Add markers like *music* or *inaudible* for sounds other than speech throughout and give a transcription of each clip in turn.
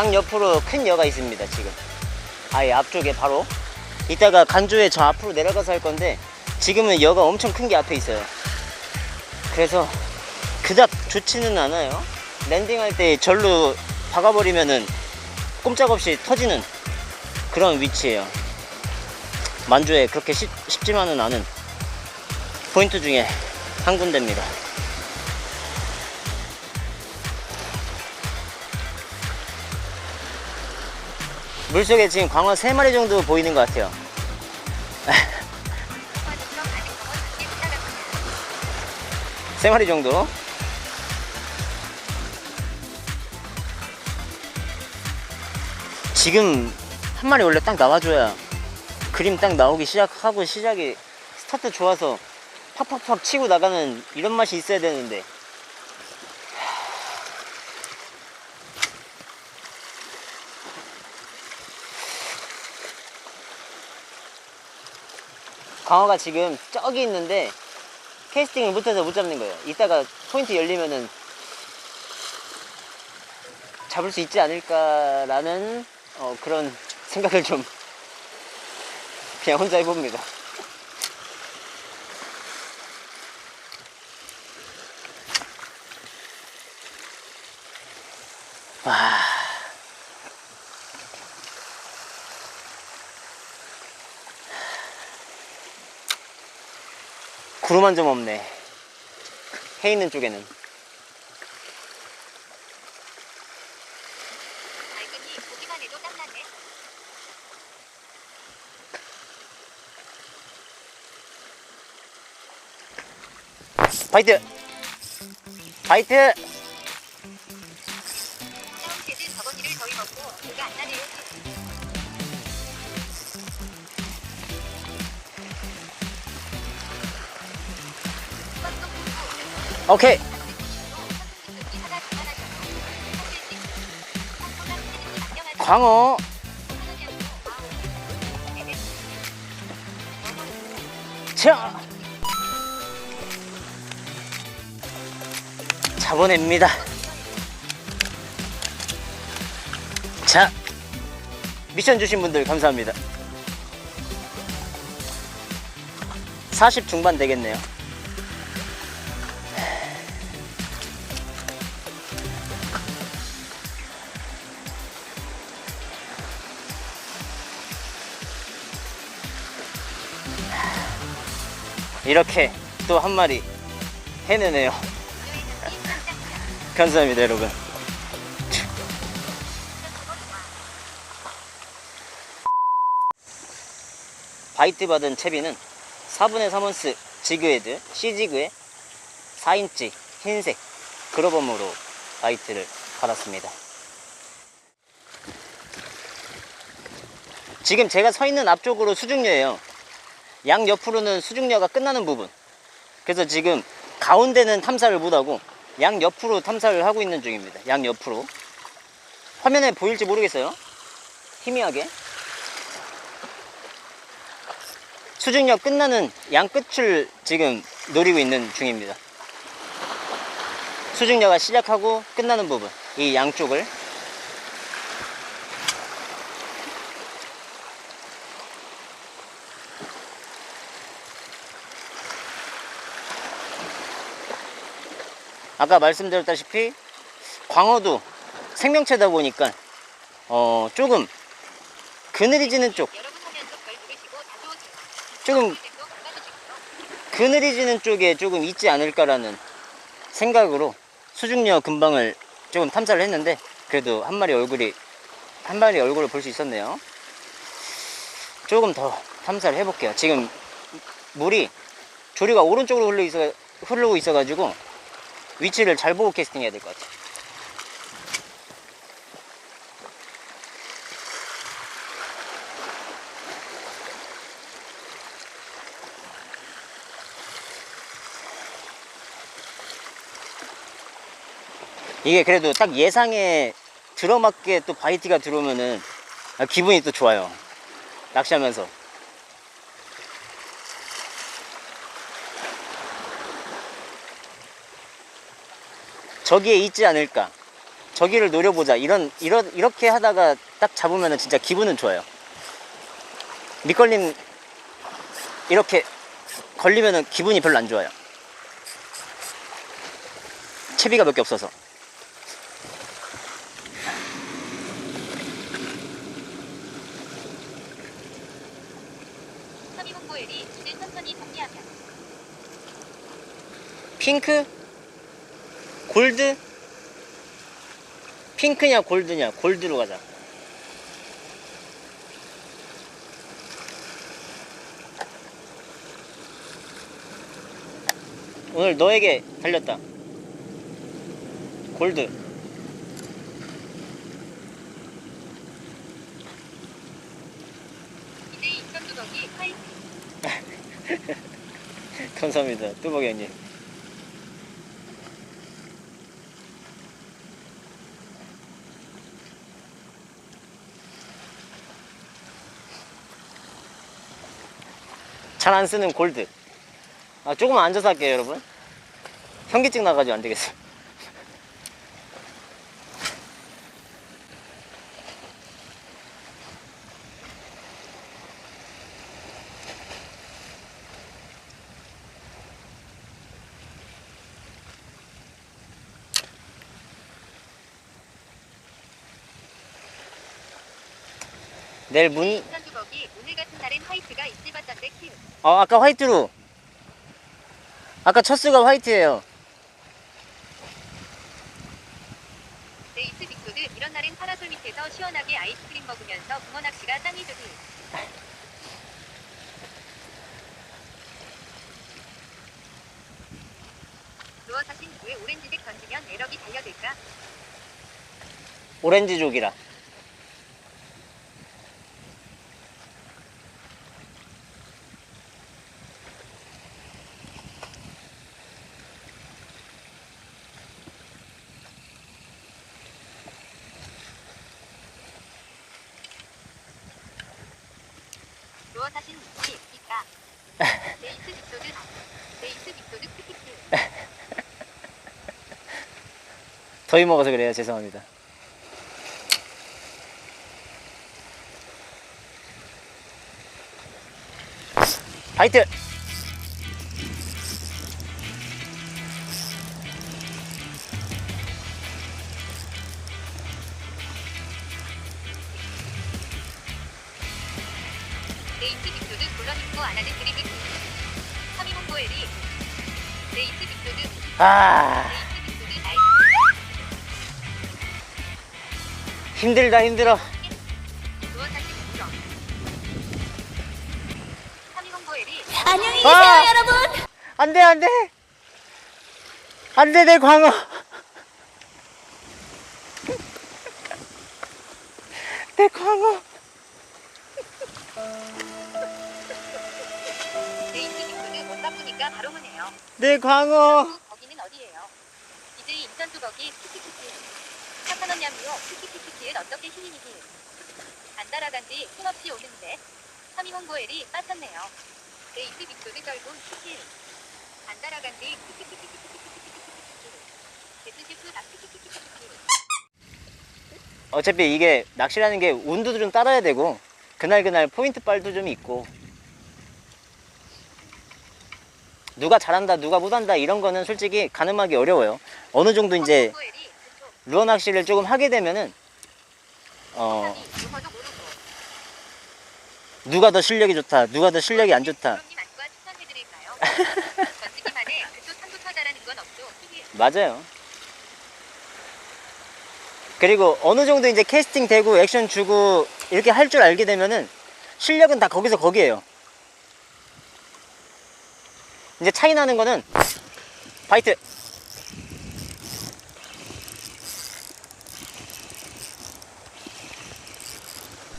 양 옆으로 큰 여가 있습니다 지금. 아예 앞쪽에 바로. 이따가 간주에 저 앞으로 내려가서 할 건데 지금은 여가 엄청 큰 게 앞에 있어요. 그래서 그닥 좋지는 않아요. 랜딩할 때 절로 박아버리면은 꼼짝없이 터지는 그런 위치예요. 만주에 그렇게 쉽, 쉽지만은 않은 포인트 중에 한 군데입니다 물속에 지금 광어 3마리 정도 보이는 것 같아요 세 마리 정도. 지금 한 마리 원래 딱 나와줘야 그림 딱 나오기 시작하고 시작이 스타트 좋아서 팍팍팍 치고 나가는 이런 맛이 있어야 되는데 광어가 지금 저기 있는데 캐스팅을 못해서 못 잡는 거예요. 이따가 포인트 열리면은 잡을 수 있지 않을까라는 어, 그런 생각을 좀 *laughs* 그냥 혼자 해봅니다. 와. 구름 한 점 없네. 해 있는 쪽에는. 파이트! 파이트! 오케이! 광어! 자! 잡아냅니다. 자! 미션 주신 분들 감사합니다. 40 중반 되겠네요. 이렇게 또 한 마리 해내네요. 감사합니다, 여러분. 바이트 받은 채비는 4분의 3원스 지그헤드 C지그의 4인치 흰색 그로범으로 바이트를 받았습니다. 지금 제가 서 있는 앞쪽으로 수중료예요. 양 옆으로는 수중료가 끝나는 부분. 그래서 지금 가운데는 탐사를 못하고 양 옆으로 탐사를 하고 있는 중입니다. 양 옆으로. 화면에 보일지 모르겠어요. 희미하게. 수중료 끝나는 양 끝을 지금 노리고 있는 중입니다. 수중료가 시작하고 끝나는 부분. 이 양쪽을 아까 말씀드렸다시피 광어도 생명체다 보니까 어 조금 쪽 누르시고 다 좋으세요. 조금 받아주시고요. 그늘이 지는 쪽에 조금 있지 않을까라는 생각으로 수중녀 근방을 조금 탐사를 했는데 그래도 한 마리 얼굴이 한 마리 얼굴을 볼 수 있었네요. 조금 더 탐사를 해볼게요. 지금 물이 조류가 오른쪽으로 흐르고 있어가지고 위치를 잘 보고 캐스팅 해야 될 것 같아요. 이게 그래도 딱 예상에 들어맞게 또 바이티가 들어오면은 아, 기분이 또 좋아요. 낚시하면서. 저기에 있지 않을까. 저기를 노려보자. 이런 이런 이렇게 하다가 딱 잡으면 진짜 기분은 좋아요. 밑걸림 이렇게 걸리면은 기분이 별로 안 좋아요. 채비가 몇 개 없어서. 핑크 골드? 핑크냐 골드냐? 골드로 가자. 오늘 너에게 달렸다. 골드. *laughs* 감사합니다. 뚜벅이 형님 잘 안 쓰는 골드. 아 조금만 앉아서 할게요 여러분. 현기증 나가지고 안 되겠어 내일 문 날엔 화이트가 있을 봤던데 키. 어, 아까 화이트로. 아까 첫 수가 화이트예요. 레이스 빅소드 이런 날엔 파라솔 밑에서 시원하게 아이스크림 먹으면서 붕어 낚시가 짱이죠. 누워 *laughs* 사신 후에 오렌지색 던지면 에럭이 달려들까? 오렌지족이라. 사신 후에 있까? 레이스 빅소드 레이스 빅소드 크키키. 더위 먹어서 그래요. 죄송합니다. 화이트! 아. 힘들다 힘들어. 안녕히 계세요 아! 여러분. 안돼 안돼. 안돼 *laughs* 내 광어. 내 광어. 내 광어. 두벅이 키키키키. 착한 언냐미요 키키키키키엔 어떻게 힘이니기. 안 따라간 지 힘없이 오는데. 서미 홍보엘이 빠졌네요. 레이스 빅소드 결국 키키. 안 따라간 지 키키키키키키키키키키키. 데스시프 다 키키키키키키. 어차피 이게 낚시라는 게 운도 좀 따라야 되고 그날 그날 포인트 빨도 좀 있고 누가 잘한다 누가 못한다 이런 거는 솔직히 가늠하기 어려워요 어느 정도 이제 루어 낚시를 조금 하게 되면은 어. 누가 더 실력이 좋다 누가 더 실력이 안 좋다. *laughs* 맞아요 그리고 어느 정도 이제 캐스팅 되고 액션 주고 이렇게 할 줄 알게 되면은 실력은 다 거기서 거기에요 이제 차이 나는 거는 바이트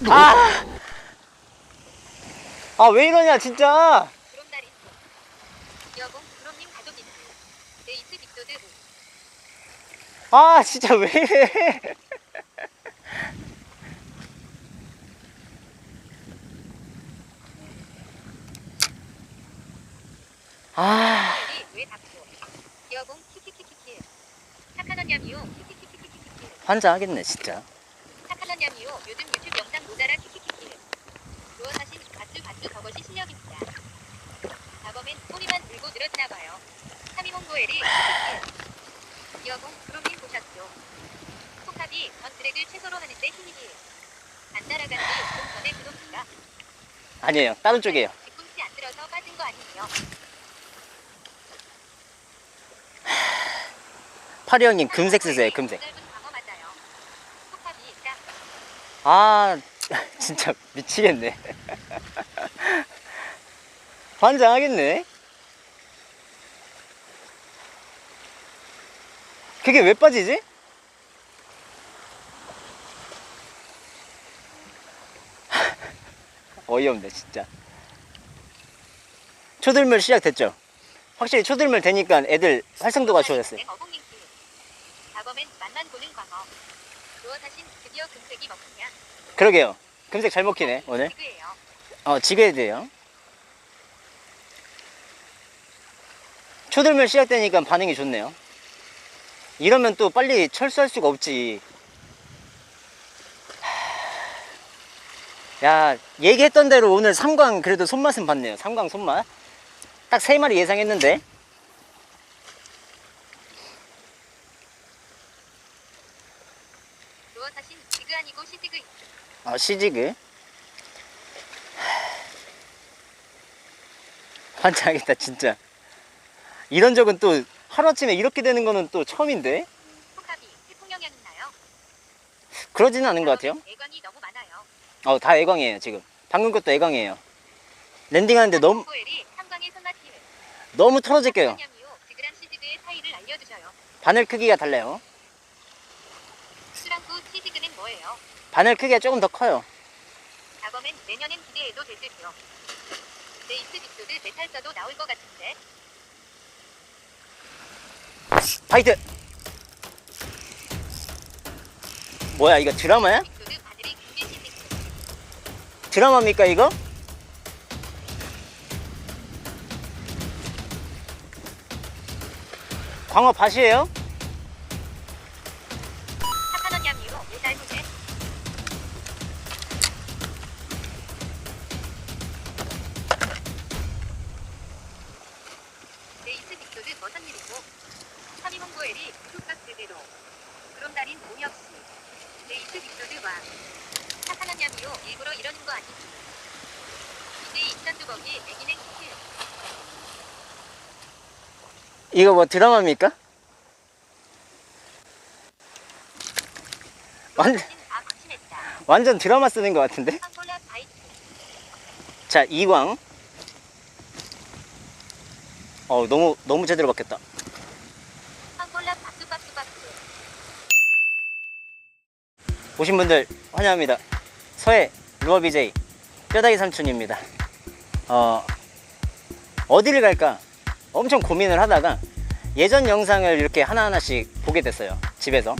아! 아, 왜 이러냐, 진짜! 그럼 날이 여봉 그럼님 가족이다. 레이스 빅소드 아, 진짜 왜 이래! 아. 환장하겠네 진짜. 아니에요. 다른 쪽이에요. 뒤꿈치 안 들어서 빠진 거 아니에요. 파리 형님 금색 쓰세요 금색. 포탑이 딱아 *laughs* 진짜 미치겠네. *laughs* 환장하겠네. 그게 왜 빠지지? *laughs* 어이없네 진짜. 초들물 시작됐죠? 확실히 초들물 되니까 애들 활성도가 좋아졌어요 자범엔 맛만 보는 광어 사신 드디어 금색이 먹히냐 그러게요 금색 잘 먹히네 오늘 지그예요 어, 지게돼요. 초들면 시작되니까 반응이 좋네요. 이러면 또 빨리 철수할 수가 없지. 하, 야, 얘기했던 대로 오늘 삼광 그래도 손맛은 봤네요. 삼광 손맛. 딱 세 마리 예상했는데. 루어 사신 지그 아니고 시지그 어, 시지그. 환장하겠다, 진짜. 이런 적은 또 하루아침에 이렇게 되는 거는 또 처음인데? 포카비 태풍 영향 있나요? 그러지는 않은 것 같아요. 애관이 너무 많아요 어, 다 애광이에요, 지금. 방금 것도 애광이에요. 랜딩하는데 너무, 너무 털어질게요. 바늘 크기가 달라요. 시지그는 뭐예요? 바늘 크기가 조금 더 커요. 자범엔 내년엔 기대해도 될 듯요 네이트 빅소드 메탈 써도 나올 것 같은데 파이트! 뭐야, 이거 드라마야? 빅소드 바늘이 드라마입니까, 이거? 광어 밭이에요? 이거 뭐 드라마입니까? 완전, 완전 드라마 쓰는 것 같은데? 자, 이광. 어, 너무, 너무 제대로 박혔다. 오신 분들 환영합니다. 서해 루어 BJ 뼈다귀 삼촌입니다. 어, 어디를 갈까 엄청 고민을 하다가 예전 영상을 이렇게 하나하나씩 보게 됐어요. 집에서.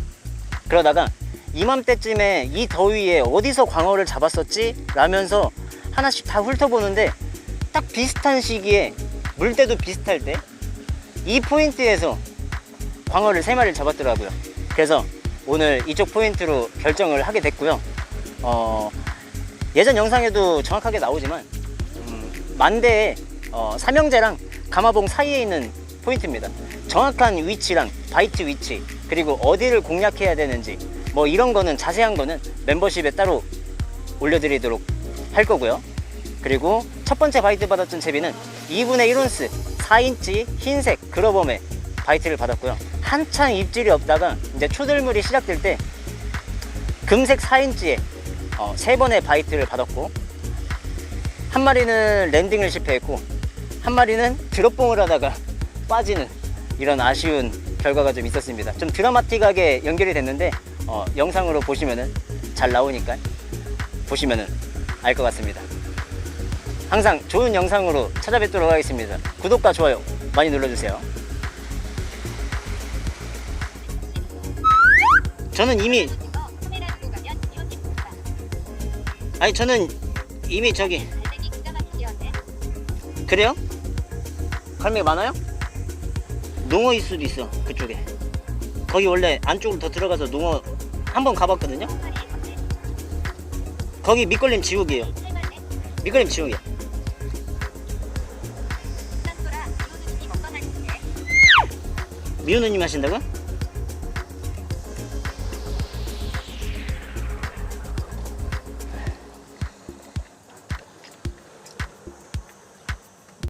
그러다가 이맘때쯤에 이 더위에 어디서 광어를 잡았었지? 라면서 하나씩 다 훑어보는데 딱 비슷한 시기에 물때도 비슷할 때 이 포인트에서 광어를 세 마리를 잡았더라고요. 그래서 오늘 이쪽 포인트로 결정을 하게 됐고요. 어, 예전 영상에도 정확하게 나오지만 음, 만대의 어, 삼형제랑 가마봉 사이에 있는 포인트입니다. 정확한 위치랑 바이트 위치 그리고 어디를 공략해야 되는지 뭐 이런 거는 자세한 거는 멤버십에 따로 올려드리도록 할 거고요. 그리고 첫 번째 바이트 받았던 채비는 2분의 1온스 4인치 흰색 그러범의 바이트를 받았고요. 한창 입질이 없다가 이제 초들물이 시작될 때 금색 4인치에 어, 세 번의 바이트를 받았고 한 마리는 랜딩을 실패했고 한 마리는 드롭봉을 하다가 빠지는 이런 아쉬운 결과가 좀 있었습니다. 좀 드라마틱하게 연결이 됐는데 어, 영상으로 보시면은 잘 나오니까 보시면은 알 것 같습니다. 항상 좋은 영상으로 찾아뵙도록 하겠습니다. 구독과 좋아요 많이 눌러주세요. 저는 이미. 아니 저는 이미 저기 그래요? 갈매기 많아요? 농어일 수도 있어 그쪽에 거기 원래 안쪽으로 더 들어가서 농어 한 번 가봤거든요. 거기 밑걸림 지옥이에요. 밑걸림 지옥이야. 미우누님 하신다고요?